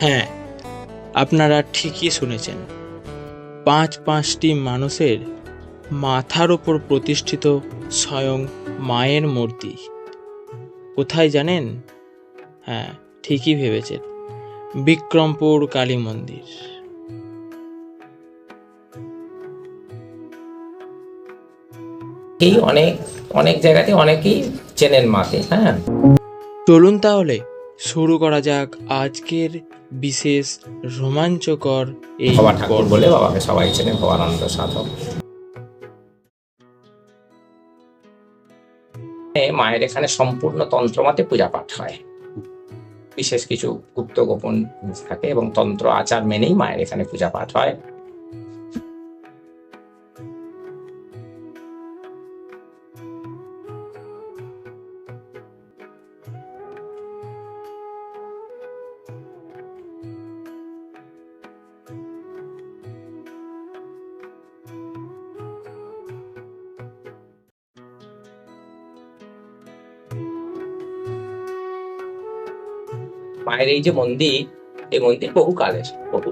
হ্যাঁ আপনারা ঠিকই শুনেছেন। পাঁচ পাঁচটি মানুষের মাথার ওপর প্রতিষ্ঠিত স্বয়ং মায়ের মূর্তি। কোথায় জানেন? হ্যাঁ ঠিকই ভেবেছেন। বিক্রমপুর কালী মন্দির। এই অনেক অনেক জায়গাতে অনেকেই চেনেন মাকে হ্যাঁ। চলুন তাহলে শুরু করা যাক আজকের বিশেষ রোমাঞ্চকর এই ঠাকুর বলে বাবাকে সবাই চেনে ভবানন্দ সাধক। মায়ের এখানে সম্পূর্ণ তন্ত্রমতে পূজা পাঠ হয়। বিশেষ কিছু গুপ্ত গোপন থাকে এবং তন্ত্র আচার মেনেই মায়ের এখানে পূজা পাঠ হয়। মায়ের এই যে মন্দির, এই মন্দির বহু কালের বহু।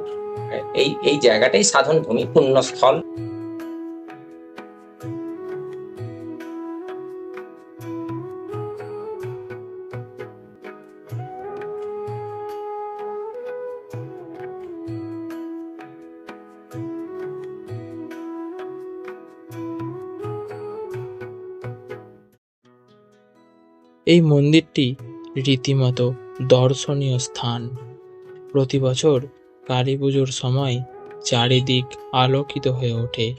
এই এই জায়গাটাই সাধন ভূমি, পুণ্যস্থল। এই মন্দিরটি রীতিমতো দর্শনীয় স্থান। প্রতি বছর কালী পুজোর সময় চারিদিক আলোকিত হয়ে ওঠে।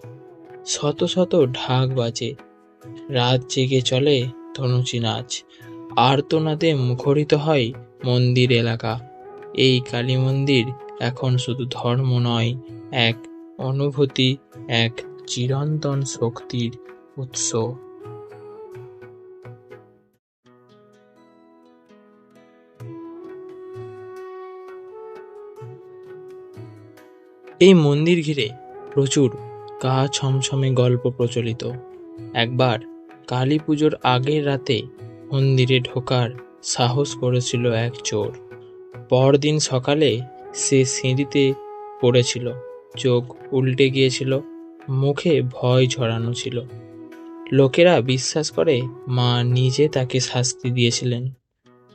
শত শত ঢাক বাজে। রাত জেগে চলে ধনুচি নাচ আর্তনাদে মুখরিত হয় মন্দির এলাকা। এই কালী মন্দির এখন শুধু ধর্ম নয়, এক অনুভূতি, এক চিরন্তন শক্তির উৎস। এই মন্দির ঘিরে প্রচুর গা ছমছমে গল্প প্রচলিত। একবার কালী পুজোর আগের রাতে মন্দিরে ঢোকার সাহস করেছিল এক চোর। পরদিন সকালে সে সিঁড়িতে পড়েছিল, চোখ উল্টে গিয়েছিল, মুখে ভয় ঝরানো ছিল। লোকেরা বিশ্বাস করে মা নিজে তাকে শাস্তি দিয়েছিলেন।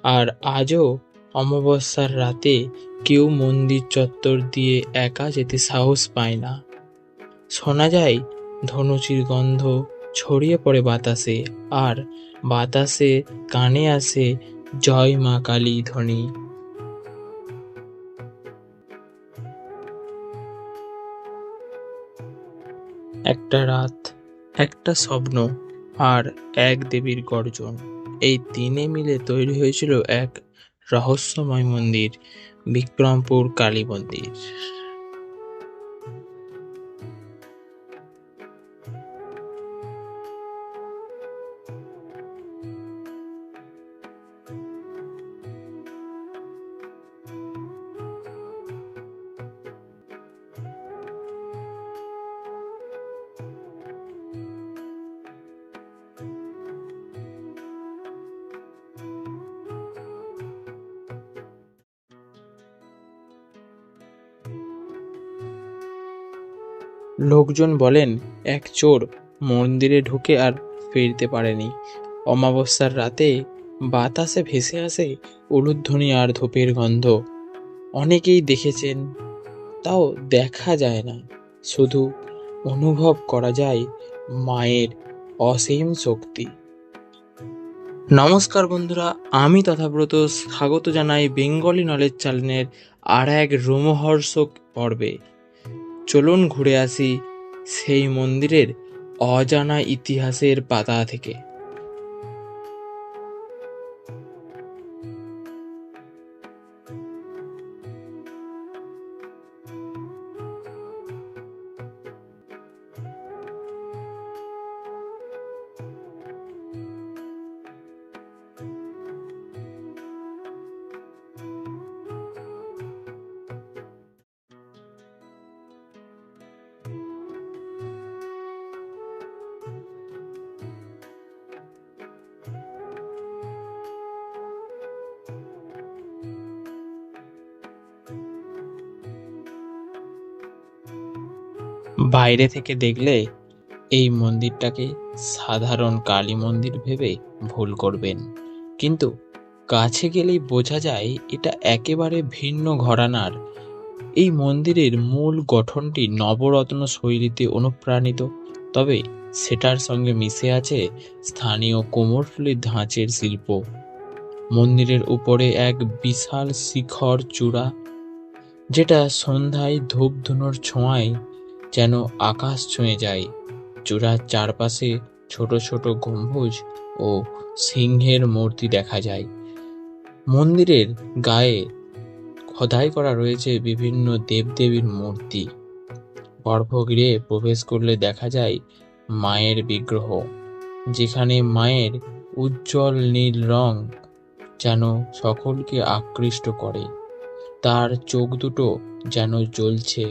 আর আজও অমাবস্যার রাতে কেউ মন্দির চত্বর দিয়ে একা যেতে সাহস পায় না। শোনা যায়, ধনুচির গন্ধ ছড়িয়ে পড়ে বাতাসে, আর বাতাসে কানে আসে, জয় মা কালী ধ্বনি একটা রাত, একটা স্বপ্ন, আর এক দেবীর গর্জন। এই তিনে মিলে তৈরি হয়েছিল এক রহস্যময় মন্দির। বিক্রমপুর কালী মন্দির লোকজন বলেন, এক চোর মন্দিরে ঢুকে আর ফিরতে পারেনি। অমাবস্যার রাতে বাতাসে ভেসে আসে উলুধ্বনি আর ধূপের গন্ধ। অনেকেই দেখেছেন, তাও দেখা যায় না। শুধু অনুভব করা যায় মায়ের অসীম শক্তি। নমস্কার বন্ধুরা, আমি তথাব্রত স্বাগত জানাই বেঙ্গলি নলেজ চ্যানেলের আর এক রোমহর্ষক পর্বে। চলুন ঘুরে আসি সেই মন্দিরের অজানা ইতিহাসের পাতা থেকে। বাইরে থেকে দেখলে এই মন্দিরটাকে সাধারণ কালী মন্দির ভেবে ভুল করবেন। কিন্তু কাছে গেলেই বোঝা যায় এটা একেবারে ভিন্ন ঘরানার। এই মন্দিরের মূল গঠনটি নবরত্ন শৈলীতে অনুপ্রাণিত, তবে সেটার সঙ্গে মিশে আছে স্থানীয় কোমরফুলির ধাঁচের শিল্প। মন্দিরের উপরে এক বিশাল শিখর চূড়া, যেটা সন্ধ্যায় ধূপধুনোর ছোঁয়ায় যেন আকাশ ছুঁয়ে যায়। চূড়ার চারপাশে ছোট ছোট গম্বুজ ও সিংহের মূর্তি দেখা যায়। মন্দিরের গায়ে খোদাই করা রয়েছে বিভিন্ন দেবদেবীর মূর্তি। গর্ভগৃহে প্রবেশ করলে দেখা যায় মায়ের বিগ্রহ, যেখানে মায়ের উজ্জ্বল নীল রং যেন সকলকে আকৃষ্ট করে। তার চোখ দুটো যেন জ্বলছে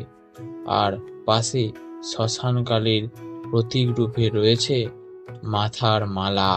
আর পাশে শ্মশানকালের প্রতীক রূপে রয়েছে মাথার মালা।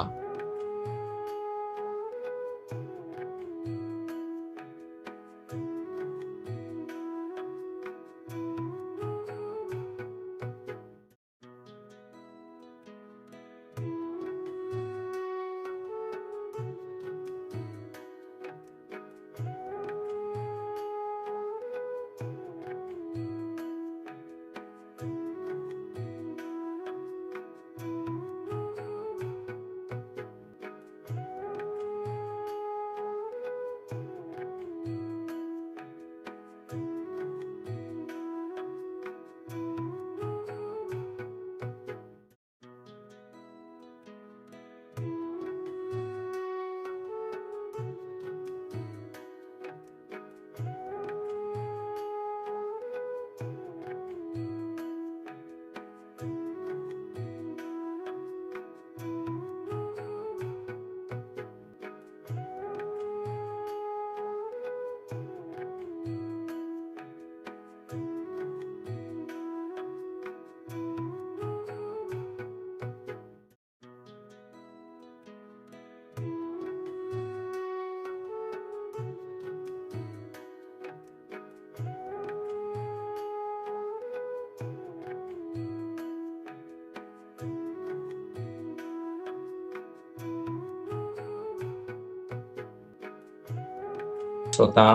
শ্রোতা,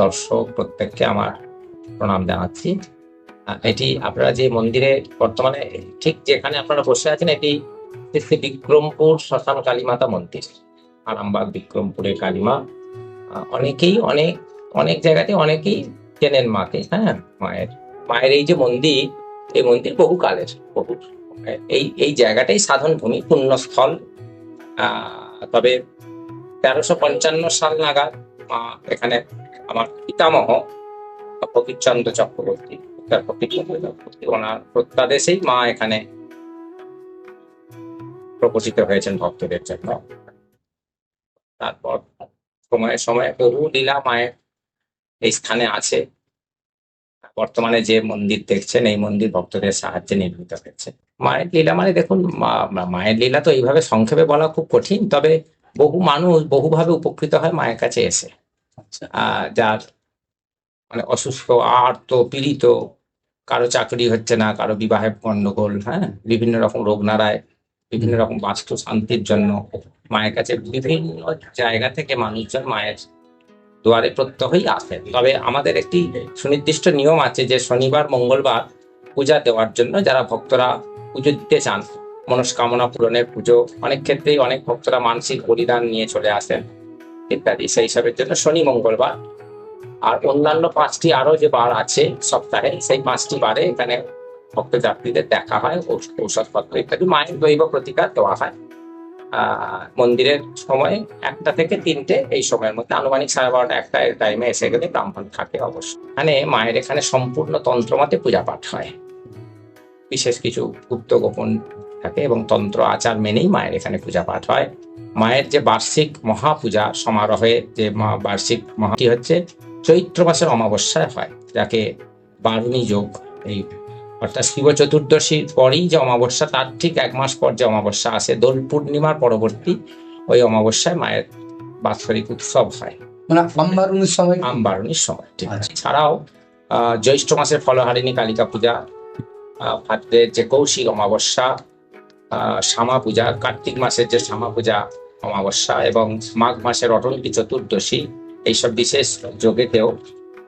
দর্শক প্রত্যেককে আমার প্রণাম জানাচ্ছি। এটি আপনারা যে মন্দিরে বর্তমানে, ঠিক যেখানে আপনারা বসে আছেন, এটি শ্রী বিক্রমপুর শ্মশান কালীমাতা মন্দির, আরামবাগ বিক্রমপুরের কালীমা। অনেকেই অনেক অনেক জায়গাতে অনেকেই চেনেন মাকে হ্যাঁ মায়ের মায়ের এই যে মন্দির, এই মন্দির বহু কালের, বহু, এই এই জায়গাটাই সাধন ভূমি পুণ্যস্থল তবে তেরোশো পঞ্চান্ন সাল নাগাদ মা এখানে আমার পিতামহ ফকিরচন্দ্র চক্রবর্তী ফকিরচন্দ্র চক্রবর্তী ওনার প্রত্যাদেশেই মা এখানে প্রকশিত হয়েছেন ভক্তদের জন্য। তারপর সময়ে সময়ে বহু লীলা মায়ের এই স্থানে আছে। বর্তমানে যে মন্দির দেখছেন, এই মন্দির ভক্তদের সাহায্যে নির্মিত হয়েছে। মায়ের লীলা মানে দেখুন মা- মায়ের লীলা তো এইভাবে সংক্ষেপে বলা খুব কঠিন, তবে বহু মানুষ বহুভাবে উপকৃত হয় মায়ের কাছে এসে। যার মানে অসুস্থ আর্ত পীড়িত কারও চাকরি হচ্ছে না কারও বিবাহে গন্ডগোল হ্যাঁ? বিভিন্ন রকম রোগ নারায় বিভিন্ন রকম বাস্তু শান্তির জন্য মায়ের কাছে বিভিন্ন জায়গা থেকে মানুষজন মায়ের দুয়ারে প্রত্যহই আসেন। তবে আমাদের একটি সুনির্দিষ্ট নিয়ম আছে যে শনিবার মঙ্গলবার পূজা দেওয়ার জন্য যারা ভক্তরা পুজো দিতে চান মনস্কামনা পূরণের পুজো, অনেক ক্ষেত্রেই অনেক ভক্তরা মানসিক বলিদান নিয়ে চলে আসেন, ইত্যাদি। সেই হিসাবের জন্য শনি, মঙ্গলবার। আর অন্যান্য পাঁচটি আরও যে বার আছে সপ্তাহে, সেই পাঁচটি বারে এখানে ভক্ত যাত্রীদের দেখা হয় ঔষধপত্র ইত্যাদি, মায়ের দৈব প্রতিকার দেওয়া হয়। মন্দিরের সময় একটা থেকে তিনটে, এই সময়ের মধ্যে আনুমানিক সাড়ে বারোটা, একটা টাইমে এসে গেলে ব্রাহ্মণ থাকে অবশ্য। মানে মায়ের এখানে সম্পূর্ণ তন্ত্রমতে পূজা পাঠ হয়। বিশেষ কিছু গুপ্ত গোপন থাকে এবং তন্ত্র আচার মেনেই মায়ের এখানে পূজা পাঠ হয়। মায়ের যে বার্ষিক মহাপূজা সমারোহে যে বার্ষিক মহাটি হচ্ছে চৈত্র মাসের অমাবস্যায় হয় যাকে বারুণী যোগ এই অর্থাৎ শিব চতুর্দশীর পরেই যে অমাবস্যা তার ঠিক এক মাস পর যে অমাবস্যা আসে দোল পূর্ণিমার পরবর্তী ওই অমাবস্যায় মায়ের বাৎসরিক উৎসব হয়। মানে আমবারুনির সময়? আম বারুণীর সময় ঠিক আছে। আচ্ছা। ছাড়াও জ্যৈষ্ঠ মাসের ফলহারিণী কালিকা পূজা ভাদ্রের যে কৌশিক অমাবস্যা শ্যামা পূজা কার্তিক মাসের যে শ্যামা পূজা অমাবস্যা এবং মাঘ মাসের অটলকি চতুর্দশী এইসব বিশেষ যোগেতেও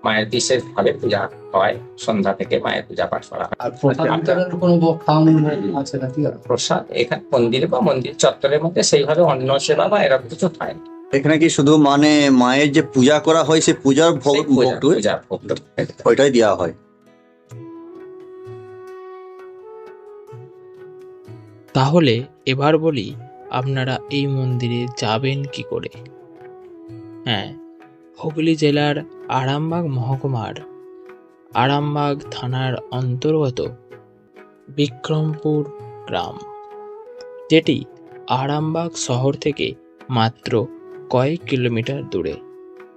মায়ের বিশেষভাবে পূজা হয় সন্ধ্যা থেকে মায়ের পূজা পাঠ করা হয়। প্রসাদ বিতরণের কোনো ব- খাওয়ানোর আছে নাকি? প্রসাদ এখানে মন্দিরে বা মন্দির চত্বরের মধ্যে সেইভাবে অন্ন সেবা বা এরকম কিছু হয় না। এখানে কি শুধু মানে মায়ের যে পূজা করা হয় সেই পূজার ভোগ ওইটাই দেওয়া হয়। তাহলে এবার বলি, আপনারা এই মন্দিরে যাবেন কি করে? হ্যাঁ হুগলি জেলার আরামবাগ মহকুমার, আরামবাগ থানার অন্তর্গত বিক্রমপুর গ্রাম, যেটি আরামবাগ শহর থেকে মাত্র কয়েক কিলোমিটার দূরে।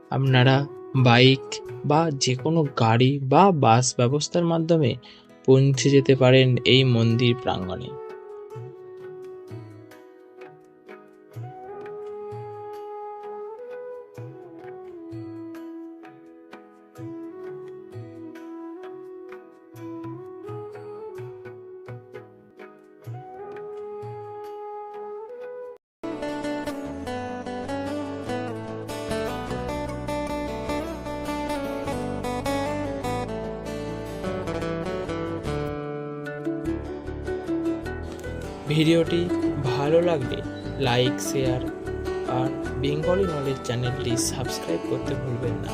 আপনারা বাইক বা যে কোনো গাড়ি বা বাস ব্যবস্থার মাধ্যমে পৌঁছে যেতে পারেন এই মন্দির প্রাঙ্গণে। ভিডিওটি ভালো লাগলে লাইক শেয়ার আর বেঙ্গলি নলেজ চ্যানেলটি সাবস্ক্রাইব করতে ভুলবেন না।